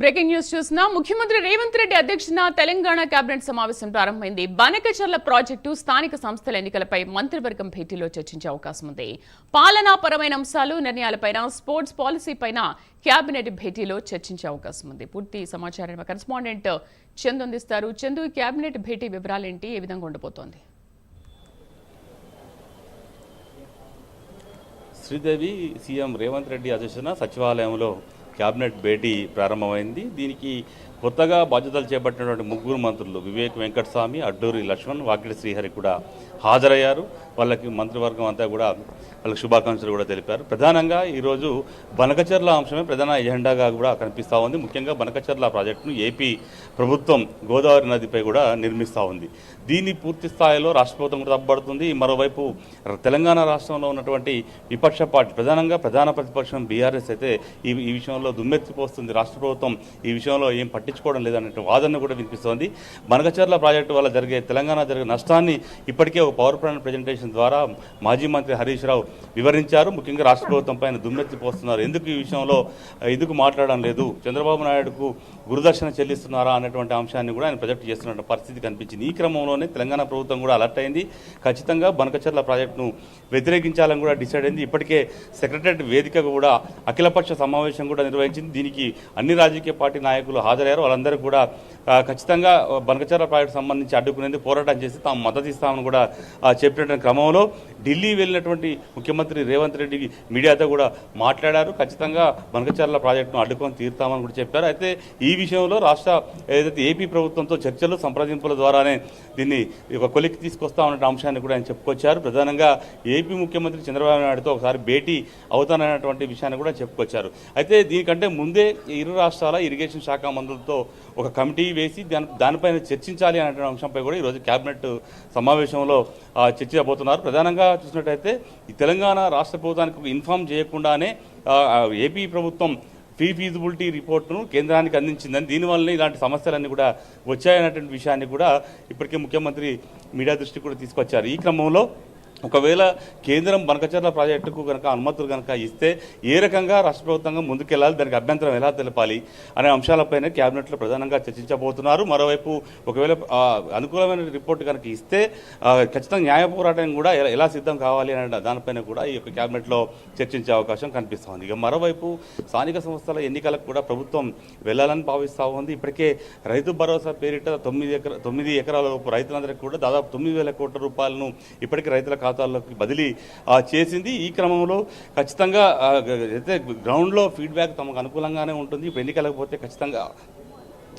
Breaking news చూసిన ముఖ్యమంత్రి రేవంత్ రెడ్డి అధ్యక్షన తెలంగాణ కేబినెట్ సమావేశం ప్రారంభమైంది. బనకచర్ల ప్రాజెక్టు స్థానిక సంస్థల ఎన్నికలపై మంత్రివర్గం భేటీలో చర్చించే అవకాశం ఉంది. పాలనాపరమైన అంశాలు నిర్ణయాలపైన స్పోర్ట్స్ పాలసీపైన కేబినెట్ భేటీలో చర్చించే అవకాశం ఉంది. పూర్తి సమాచారాన్ని కరెస్పాండెంట్ చందు అందిస్తారు. చందు కేబినెట్ భేటీ వివరాలేంటి? ఏ విధంగా ఉండబోతోంది? శ్రీదేవి సీఎం రేవంత్ రెడ్డి అధ్యక్షన సచివాలయంలో క్యాబినెట్ భేటీ ప్రారంభమైంది. దీనికి కొత్తగా బాధ్యతలు చేపట్టినటువంటి ముగ్గురు మంత్రులు వివేక్ వెంకటస్వామి అడ్డూరి లక్ష్మణ్ వాకిడి శ్రీహరి కూడా హాజరయ్యారు. వాళ్ళకి మంత్రివర్గం అంతా కూడా వాళ్ళకి శుభాకాంక్షలు కూడా తెలిపారు. ప్రధానంగా ఈరోజు బనకచర్ల అంశమే ప్రధాన ఎజెండాగా కూడా కనిపిస్తూ ఉంది. ముఖ్యంగా బనకచర్ల ప్రాజెక్టును ఏపీ ప్రభుత్వం గోదావరి నదిపై కూడా నిర్మిస్తూ ఉంది. దీన్ని పూర్తి స్థాయిలో రాష్ట్ర ప్రభుత్వం కూడా తప్పబడుతుంది. మరోవైపు తెలంగాణ రాష్ట్రంలో ఉన్నటువంటి విపక్ష పార్టీ ప్రధానంగా ప్రధాన ప్రతిపక్షం బీఆర్ఎస్ అయితే ఈ ఈ విషయంలో దుమ్మెత్తిపోస్తుంది. రాష్ట్ర ప్రభుత్వం ఈ విషయంలో ఏం పట్టించుకోవడం లేదనే వాదన కూడా వినిపిస్తోంది. మనగచర్ల ప్రాజెక్టు వల్ల జరిగే తెలంగాణ జరిగే నష్టాన్ని ఇప్పటికే ఒక పవర్ ప్లాంట్ ప్రజెంటేషన్ ద్వారా మాజీ మంత్రి హరీష్ రావు వివరించారు. ముఖ్యంగా రాష్ట్ర ప్రభుత్వం పైన దుమ్మెత్తిపోస్తున్నారు ఎందుకు ఈ విషయంలో ఎందుకు మాట్లాడడం లేదు? చంద్రబాబు నాయుడుకు గురుదర్శన చెల్లిస్తున్నారా అనేటువంటి అంశాన్ని కూడా ఆయన ప్రొజెక్ట్ చేస్తున్న పరిస్థితి కనిపించింది. ఈ క్రమంలోనే తెలంగాణ ప్రభుత్వం కూడా అలర్ట్ అయింది. ఖచ్చితంగా బనకచర్ల ప్రాజెక్టును వ్యతిరేకించాలని కూడా డిసైడ్ అయింది. ఇప్పటికే సెక్రటరీ వేదిక కూడా అఖిలపక్ష సమావేశం కూడా నిర్వహించింది. దీనికి అన్ని రాజకీయ పార్టీ నాయకులు హాజరయ్యారు. వాళ్ళందరూ కూడా ఖచ్చితంగా బనకచర్ల ప్రాజెక్టు సంబంధించి అడ్డుకునేందుకు పోరాటం చేసి తాము మద్దతు ఇస్తామని కూడా ఆ, చెప్పినటువంటి క్రమంలో ఢిల్లీ వెళ్ళినటువంటి ముఖ్యమంత్రి రేవంత్ రెడ్డి మీడియాతో కూడా మాట్లాడారు. ఖచ్చితంగా బనకచర్ల ప్రాజెక్టును అడ్డుకొని తీరుతామని కూడా చెప్పారు. అయితే ఈ విషయంలో రాష్ట్ర ఏదైతే ఏపీ ప్రభుత్వంతో చర్చలు సంప్రదింపుల ద్వారానే దీన్ని ఒక కొలిక్కి తీసుకొస్తామన్న అంశాన్ని కూడా ఆయన చెప్పుకొచ్చారు. ప్రధానంగా ఏపీ ముఖ్యమంత్రి చంద్రబాబు నాయుడుతో ఒకసారి భేటీ అవుతానన్నటువంటి విషయాన్ని కూడా చెప్పుకొచ్చారు. అయితే దీనికంటే ముందే ఇరు రాష్ట్రాల ఇరిగేషన్ శాఖ మంత్రులతో ఒక కమిటీ వేసి దాని దానిపైన చర్చించాలి అనేటువంటి అంశంపై కూడా ఈరోజు కేబినెట్ సమావేశంలో చర్చించబోతున్నారు ప్రధానంగా చూసినట్టయితే ఈ తెలంగాణ రాష్ట్ర ప్రభుత్వానికి ఇన్ఫామ్ చేయకుండానే ఏపీ ప్రభుత్వం ఫీ ఫీజిబిలిటీ రిపోర్ట్ను కేంద్రానికి అందించిందని దీనివల్లనే ఇలాంటి సమస్యలన్నీ కూడా వచ్చాయనేటువంటి విషయాన్ని కూడా ఇప్పటికే ముఖ్యమంత్రి మీడియా దృష్టికి కూడా తీసుకొచ్చారు. ఈ క్రమంలో ఒకవేళ కేంద్రం బనకచర్ల ప్రాజెక్టుకు కనుక అనుమతులు కనుక ఇస్తే ఏ రకంగా రాష్ట్ర ప్రభుత్వంగా ముందుకెళ్ళాలి దానికి అభ్యంతరం ఎలా తెలపాలి? అనే అంశాలపైన క్యాబినెట్లో ప్రధానంగా చర్చించబోతున్నారు. మరోవైపు ఒకవేళ అనుకూలమైన రిపోర్ట్ కనుక ఇస్తే ఖచ్చితంగా న్యాయ పోరాటం కూడా ఎలా- ఎలా సిద్ధం కావాలి అనే దానిపైన కూడా ఈ యొక్క క్యాబినెట్లో చర్చించే అవకాశం కనిపిస్తోంది. ఇక మరోవైపు స్థానిక సంస్థల ఎన్నికలకు కూడా ప్రభుత్వం వెళ్ళాలని భావిస్తూ ఉంది. ఇప్పటికే రైతు భరోసా పేరిట తొమ్మిది ఎకర తొమ్మిది ఎకరాల రైతులందరికీ కూడా దాదాపు తొమ్మిది వేల కోట్ల రూపాయలను ఇప్పటికే రైతుల ఖాతాల్లోకి బదిలీ చేసింది. ఈ క్రమంలో ఖచ్చితంగా అయితే గ్రౌండ్లో ఫీడ్బ్యాక్ తమకు అనుకూలంగానే ఉంటుంది. ఇప్పుడు ఎన్నికలకు పోతే ఖచ్చితంగా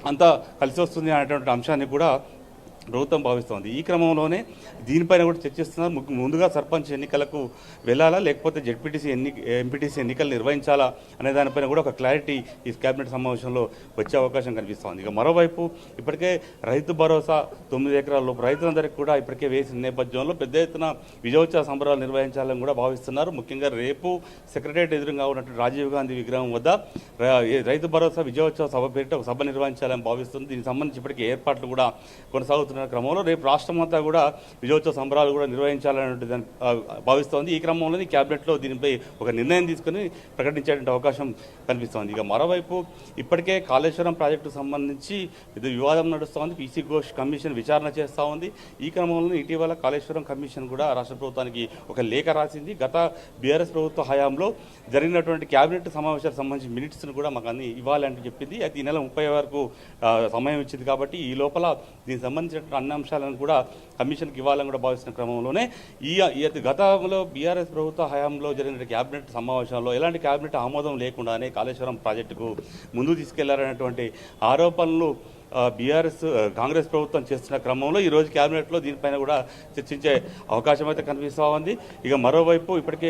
అంతా కలిసి వస్తుంది అనేటువంటి అంశాన్ని కూడా ప్రభుత్వం భావిస్తోంది. ఈ క్రమంలోనే దీనిపైన కూడా చర్చిస్తున్నారు. ము- ముందుగా సర్పంచ్ ఎన్నికలకు వెళ్ళాలా? లేకపోతే జెడ్పీటీసీ ఎన్ని ఎంపీటీసీ ఎన్నికలు నిర్వహించాలా? అనే దానిపైన కూడా ఒక క్లారిటీ ఈ కేబినెట్ సమావేశంలో వచ్చే అవకాశం కనిపిస్తోంది. ఇక మరోవైపు ఇప్పటికే రైతు భరోసా తొమ్మిది ఎకరాల లోపు రైతులందరికీ కూడా ఇప్పటికే వేసిన నేపథ్యంలో పెద్ద ఎత్తున విజయోత్సవ సంబరాలు నిర్వహించాలని కూడా భావిస్తున్నారు. ముఖ్యంగా రేపు సెక్రటరియట్ ఎదురుగా ఉన్నటువంటి రాజీవ్ గాంధీ విగ్రహం వద్ద రైతు భరోసా విజయోత్సవ సభ పేరిట ఒక సభ నిర్వహించాలని భావిస్తుంది. దీనికి సంబంధించి ఇప్పటికే ఏర్పాట్లు కూడా కొనసాగుతున్న క్రమంలో రేపు రాష్ట్రం అంతా కూడా విజయోత్సవ సంబరాలు కూడా నిర్వహించాలనే దాన్ని భావిస్తోంది. ఈ క్రమంలోనే క్యాబినెట్లో దీనిపై ఒక నిర్ణయం తీసుకుని ప్రకటించేటువంటి అవకాశం కనిపిస్తోంది. ఇక మరోవైపు ఇప్పటికే కాళేశ్వరం ప్రాజెక్టుకు సంబంధించి ఇది వివాదం నడుస్తోంది. పీసీ ఘోష్ కమిషన్ విచారణ చేస్తూ ఉంది. ఈ క్రమంలో ఇటీవల కాళేశ్వరం కమిషన్ కూడా రాష్ట్ర ప్రభుత్వానికి ఒక లేఖ రాసింది. గత బీఆర్ఎస్ ప్రభుత్వ హయాంలో జరిగినటువంటి క్యాబినెట్ సమావేశాలకు సంబంధించి మినిట్స్ను కూడా మాకు అన్ని ఇవ్వాలి చెప్పింది. అయితే ఈ నెల ముప్పై వరకు సమయం ఇచ్చింది కాబట్టి ఈ లోపల దీనికి సంబంధించిన అన్ని అంశాలను కూడా కమిషన్కి ఇవ్వాలని కూడా భావిస్తున్న క్రమంలోనే ఈ గతంలో బీఆర్ఎస్ ప్రభుత్వ హయాంలో జరిగిన క్యాబినెట్ సమావేశంలో ఎలాంటి క్యాబినెట్ ఆమోదం లేకుండానే కాళేశ్వరం ప్రాజెక్టుకు ముందు తీసుకెళ్ళారనేటువంటి ఆరోపణలు బీఆర్ఎస్ కాంగ్రెస్ ప్రభుత్వం చేస్తున్న క్రమంలో ఈ రోజు దీనిపైన కూడా చర్చించే అవకాశం అయితే కనిపిస్తూ ఉంది. ఇక మరోవైపు ఇప్పటికే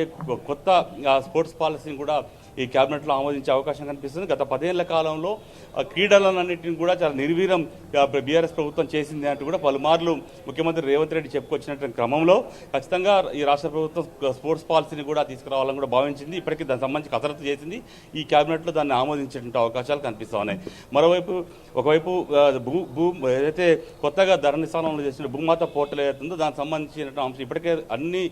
కొత్త స్పోర్ట్స్ పాలసీని కూడా ఈ కేబినెట్లో ఆమోదించే అవకాశం కనిపిస్తుంది. గత పదేళ్ళ కాలంలో ఆ, క్రీడలన్నింటిని కూడా చాలా నిర్వీరం బీఆర్ఎస్ ప్రభుత్వం చేసింది అంటూ కూడా పలుమార్లు ముఖ్యమంత్రి రేవంత్ రెడ్డి చెప్పుకొచ్చినటువంటి క్రమంలో ఖచ్చితంగా ఈ రాష్ట్ర ప్రభుత్వం స్పోర్ట్స్ పాలసీని కూడా తీసుకురావాలని కూడా భావించింది. ఇప్పటికీ దానికి సంబంధించి కసరత్తు చేసింది. ఈ కేబినెట్లో దాన్ని ఆమోదించేటువంటి అవకాశాలు కనిపిస్తూ ఉన్నాయి. మరోవైపు ఒకవైపు భూ భూ ఏదైతే కొత్తగా ధరణి స్థానంలో చేసిన భూమాత పోర్టల్ ఏదైతుందో దానికి సంబంధించిన అంశం ఇప్పటికే అన్ని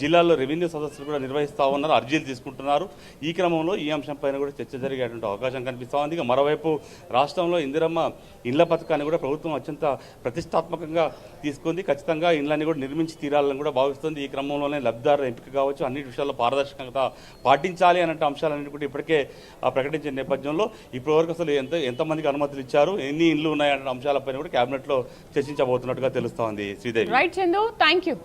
జిల్లాల్లో రెవెన్యూ సదస్సులు కూడా నిర్వహిస్తూ ఉన్నారు. అర్జీలు తీసుకుంటున్నారు. ఈ క్రమం క్రమంలో ఈ అంశంపైన కూడా చర్చ జరిగేటువంటి అవకాశం కనిపిస్తూ ఉంది. ఇక మరోవైపు రాష్ట్రంలో ఇందిరమ్మ ఇండ్ల పథకాన్ని కూడా ప్రభుత్వం అత్యంత ప్రతిష్టాత్మకంగా తీసుకుంది. ఖచ్చితంగా ఇండ్లన్నీ కూడా నిర్మించి తీరాలని కూడా భావిస్తుంది. ఈ క్రమంలోనే లబ్ధిదారుల ఎంపిక కావచ్చు అన్ని విషయాల్లో పారదర్శకత పాటించాలి అనే అంశాలన్నింటి కూడా ఇప్పటికే ఆ, ప్రకటించిన నేపథ్యంలో ఇప్పటివరకు అసలు ఎంత ఎంతమందికి అనుమతులు ఇచ్చారు ఎన్ని ఇండ్లు ఉన్నాయనే అంశాలపైన కూడా కేబినెట్లో చర్చించబోతున్నట్టుగా తెలుస్తోంది Sridevi. Right Chandu thank you